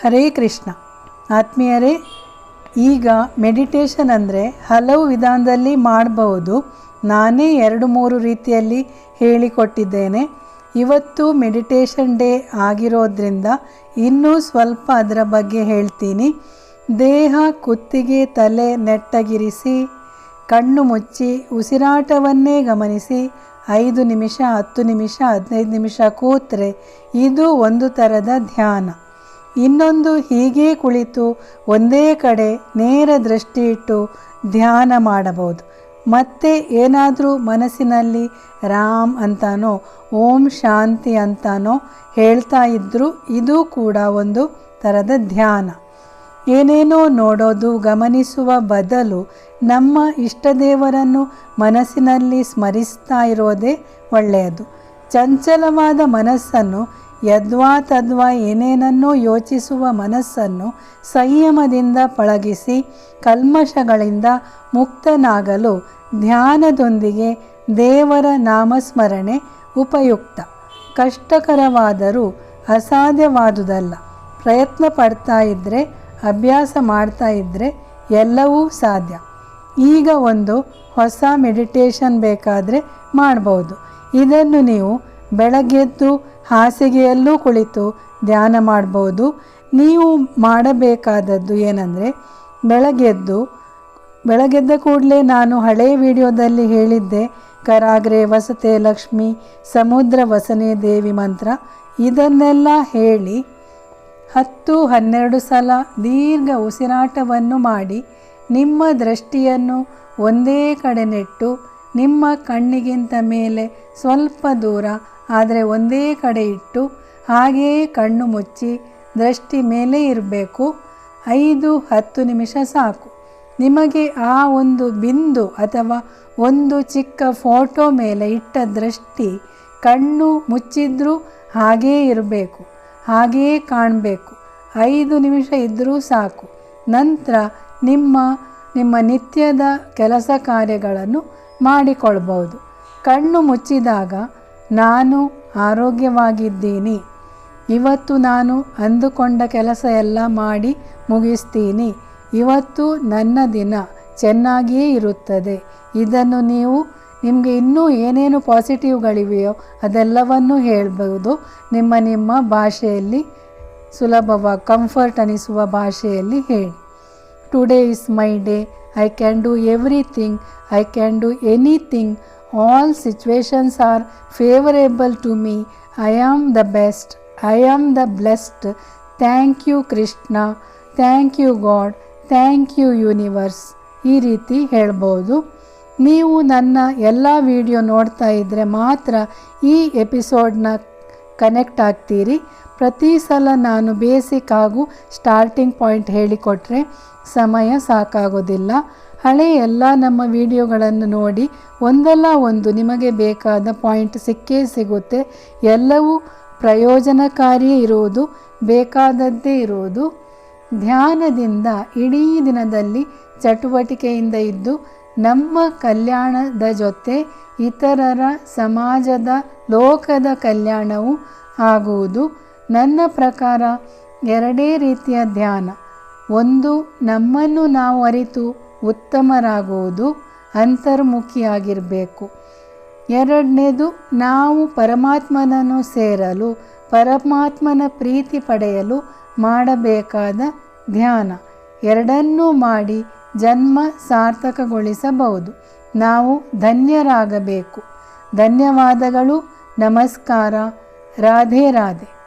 ಹರೇ ಕೃಷ್ಣ. ಆತ್ಮೀಯರೇ, ಈಗ ಮೆಡಿಟೇಷನ್ ಅಂದರೆ ಹಲವು ವಿಧಾನದಲ್ಲಿ ಮಾಡಬಹುದು. ನಾನೇ ಎರಡು ಮೂರು ರೀತಿಯಲ್ಲಿ ಹೇಳಿಕೊಟ್ಟಿದ್ದೇನೆ. ಇವತ್ತು ಮೆಡಿಟೇಷನ್ ಡೇ ಆಗಿರೋದ್ರಿಂದ ಇನ್ನೂ ಸ್ವಲ್ಪ ಅದರ ಬಗ್ಗೆ ಹೇಳ್ತೀನಿ. ದೇಹ ಕುತ್ತಿಗೆ ತಲೆ ನೆಟ್ಟಗಿರಿಸಿ, ಕಣ್ಣು ಮುಚ್ಚಿ, ಉಸಿರಾಟವನ್ನೇ ಗಮನಿಸಿ, ಐದು ನಿಮಿಷ, ಹತ್ತು ನಿಮಿಷ, ಹದಿನೈದು ನಿಮಿಷ ಕೂತ್ರೆ ಇದು ಒಂದು ಥರದ ಧ್ಯಾನ. ಇನ್ನೊಂದು ಹೀಗೆ ಕುಳಿತು ಒಂದೇ ಕಡೆ ನೇರ ದೃಷ್ಟಿ ಇಟ್ಟು ಧ್ಯಾನ ಮಾಡಬಹುದು. ಮತ್ತೆ ಏನಾದರೂ ಮನಸ್ಸಿನಲ್ಲಿ ರಾಮ್ ಅಂತಾನೋ, ಓಂ ಶಾಂತಿ ಅಂತಾನೋ ಹೇಳ್ತಾ ಇದ್ದರೂ ಇದು ಕೂಡ ಒಂದು ಥರದ ಧ್ಯಾನ. ಏನೇನೋ ನೋಡೋದು ಗಮನಿಸುವ ಬದಲು ನಮ್ಮ ಇಷ್ಟದೇವರನ್ನು ಮನಸ್ಸಿನಲ್ಲಿ ಸ್ಮರಿಸ್ತಾ ಇರೋದೇ ಒಳ್ಳೆಯದು. ಚಂಚಲವಾದ ಮನಸ್ಸನ್ನು ಯದ್ವಾ ತದ್ವಾ ಏನೇನನ್ನೋ ಯೋಚಿಸುವ ಮನಸ್ಸನ್ನು ಸಂಯಮದಿಂದ ಪಳಗಿಸಿ ಕಲ್ಮಶಗಳಿಂದ ಮುಕ್ತನಾಗಲು ಧ್ಯಾನದೊಂದಿಗೆ ದೇವರ ನಾಮಸ್ಮರಣೆ ಉಪಯುಕ್ತ. ಕಷ್ಟಕರವಾದರೂ ಅಸಾಧ್ಯವಾದುದಲ್ಲ. ಪ್ರಯತ್ನ ಪಡ್ತಾ ಇದ್ದರೆ ಅಭ್ಯಾಸ ಮಾಡ್ತಾ ಇದ್ದರೆ ಎಲ್ಲವೂ ಸಾಧ್ಯ. ಈಗ ಒಂದು ಹೊಸ ಮೆಡಿಟೇಷನ್ ಬೇಕಾದರೆ ಮಾಡ್ಬೋದು. ಇದನ್ನು ನೀವು ಬೆಳಗ್ಗೆದ್ದು ಹಾಸಿಗೆಯಲ್ಲೂ ಕುಳಿತು ಧ್ಯಾನ ಮಾಡ್ಬೋದು. ನೀವು ಮಾಡಬೇಕಾದದ್ದು ಏನಂದರೆ ಬೆಳಗ್ಗೆದ್ದು ಬೆಳಗ್ಗೆದ್ದ ಕೂಡಲೇ ನಾನು ಹಳೆಯ ವಿಡಿಯೋದಲ್ಲಿ ಹೇಳಿದ್ದೆ, ಕರಾಗ್ರೆ ವಸತೆ ಲಕ್ಷ್ಮಿ, ಸಮುದ್ರ ವಸನೆ ದೇವಿ ಮಂತ್ರ. ಇದನ್ನೆಲ್ಲ ಹೇಳಿ ಹತ್ತು ಹನ್ನೆರಡು ಸಲ ದೀರ್ಘ ಉಸಿರಾಟವನ್ನು ಮಾಡಿ ನಿಮ್ಮ ದೃಷ್ಟಿಯನ್ನು ಒಂದೇ ಕಡೆ ನೆಟ್ಟು ನಿಮ್ಮ ಕಣ್ಣಿಗಿಂತ ಮೇಲೆ ಸ್ವಲ್ಪ ದೂರ, ಆದರೆ ಒಂದೇ ಕಡೆ ಇಟ್ಟು ಹಾಗೆಯೇ ಕಣ್ಣು ಮುಚ್ಚಿ ದೃಷ್ಟಿ ಮೇಲೆ ಇರಬೇಕು. ಐದು, ಹತ್ತು ನಿಮಿಷ ಸಾಕು. ನಿಮಗೆ ಆ ಒಂದು ಬಿಂದು ಅಥವಾ ಒಂದು ಚಿಕ್ಕ ಫೋಟೋ ಮೇಲೆ ಇಟ್ಟ ದೃಷ್ಟಿ ಕಣ್ಣು ಮುಚ್ಚಿದ್ರೂ ಹಾಗೇ ಇರಬೇಕು, ಹಾಗೆಯೇ ಕಾಣಬೇಕು. ಐದು ನಿಮಿಷ ಇದ್ದರೂ ಸಾಕು. ನಂತರ ನಿಮ್ಮ ನಿಮ್ಮ ನಿತ್ಯದ ಕೆಲಸ ಕಾರ್ಯಗಳನ್ನು ಮಾಡಿಕೊಳ್ಬೋದು. ಕಣ್ಣು ಮುಚ್ಚಿದಾಗ ನಾನು ಆರೋಗ್ಯವಾಗಿದ್ದೀನಿ. ಇವತ್ತು ನಾನು ಅಂದುಕೊಂಡ ಕೆಲಸ ಎಲ್ಲ ಮಾಡಿ ಮುಗಿಸ್ತೀನಿ. ಇವತ್ತು ನನ್ನ ದಿನ ಚೆನ್ನಾಗಿಯೇ ಇರುತ್ತದೆ. ಇದನ್ನು ನೀವು ನಿಮಗೆ ಇನ್ನೂ ಏನೇನು ಪಾಸಿಟಿವ್ಗಳಿವೆಯೋ ಅದೆಲ್ಲವನ್ನು ಹೇಳ್ಬೋದು. ನಿಮ್ಮ ನಿಮ್ಮ ಭಾಷೆಯಲ್ಲಿ ಸುಲಭವಾಗಿ, ಕಂಫರ್ಟ್ ಅನಿಸುವ ಭಾಷೆಯಲ್ಲಿ ಹೇಳಿ. today is my day I can do everything I can do anything all situations are favourable to me I am the best I am the blessed thank you Krishna thank you God thank you universe ಈ ರೀತಿ ಹೇಳ್ಬೋದು ನೀವು ನನ್ನ ಎಲ್ಲ video ನೋಡ್ತಾ ಇದ್ದರೆ ಮಾತ್ರ ಈ ಎಪಿಸೋಡ್ನ ಕನೆಕ್ಟ್ ಆಗ್ತೀರಿ. ಪ್ರತಿ ಸಲ ನಾನು ಬೇಸಿಕ್ ಹಾಗೂ ಸ್ಟಾರ್ಟಿಂಗ್ ಪಾಯಿಂಟ್ ಹೇಳಿಕೊಟ್ರೆ ಸಮಯ ಸಾಕಾಗೋದಿಲ್ಲ. ಹಳೆ ಎಲ್ಲ ನಮ್ಮ ವಿಡಿಯೋಗಳನ್ನು ನೋಡಿ ಒಂದಲ್ಲ ಒಂದು ನಿಮಗೆ ಬೇಕಾದ ಪಾಯಿಂಟ್ ಸಿಕ್ಕೇ ಸಿಗುತ್ತೆ. ಎಲ್ಲವೂ ಪ್ರಯೋಜನಕಾರಿಯೇ ಇರುವುದು ಬೇಕಾದದ್ದೇ ಇರುವುದು ಧ್ಯಾನದಿಂದ ಇಡೀ ದಿನದಲ್ಲಿ ಚಟುವಟಿಕೆಯಿಂದ ಇದ್ದು, ನಮ್ಮ ಕಲ್ಯಾಣದ ಜೊತೆ ಇತರರ ಸಮಾಜದ ಲೋಕದ ಕಲ್ಯಾಣವು ಆಗುವುದು. ನನ್ನ ಪ್ರಕಾರ ಎರಡೇ ರೀತಿಯ ಧ್ಯಾನ. ಒಂದು, ನಮ್ಮನ್ನು ನಾವು ಅರಿತು ಉತ್ತಮರಾಗುವುದು, ಅಂತರ್ಮುಖಿಯಾಗಿರಬೇಕು. ಎರಡನೇದು, ನಾವು ಪರಮಾತ್ಮನನ್ನು ಸೇರಲು, ಪರಮಾತ್ಮನ ಪ್ರೀತಿ ಪಡೆಯಲು ಮಾಡಬೇಕಾದ ಧ್ಯಾನ. ಎರಡನ್ನೂ ಮಾಡಿ ಜನ್ಮ ಸಾರ್ಥಕಗೊಳಿಸಬಹುದು. ನಾವು ಧನ್ಯರಾಗಬೇಕು. ಧನ್ಯವಾದಗಳು. ನಮಸ್ಕಾರ. ರಾಧೆ ರಾಧೆ.